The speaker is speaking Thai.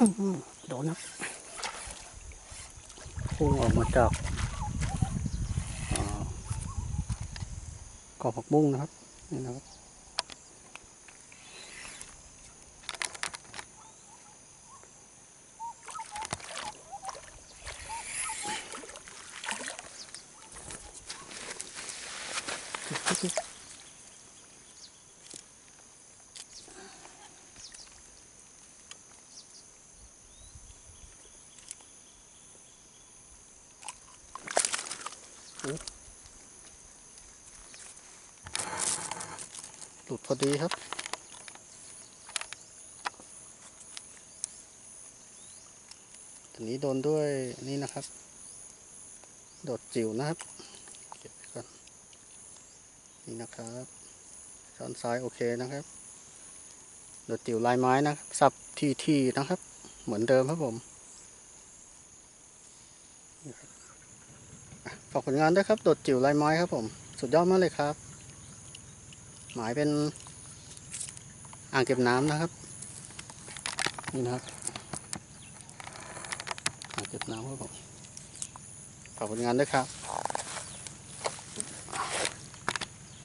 อื้อหือโดนครับพุ่งออกมาจากอ่ากอบผักบุ้งนะครับ นี่นะครับ หลุดพอดีครับตัวนี้โดนด้วยนี่นะครับ โดดจิ๋วนะครับ เก็บก่อน นี่นะครับช้อนซ้ายโอเคนะครับ โดดจิ๋วลายไม้นะครับสับทีทีนะครับ เหมือนเดิมครับผมนี่ครับ ฝากผลงานด้วยครับโดดจิ๋วลายไม้ครับผม สุดยอดมากเลยครับ หมายเป็นอ่างเก็บน้ำนะครับ นี่นะครับอ่างเก็บน้ำครับผมฝากผลงานด้วยครับ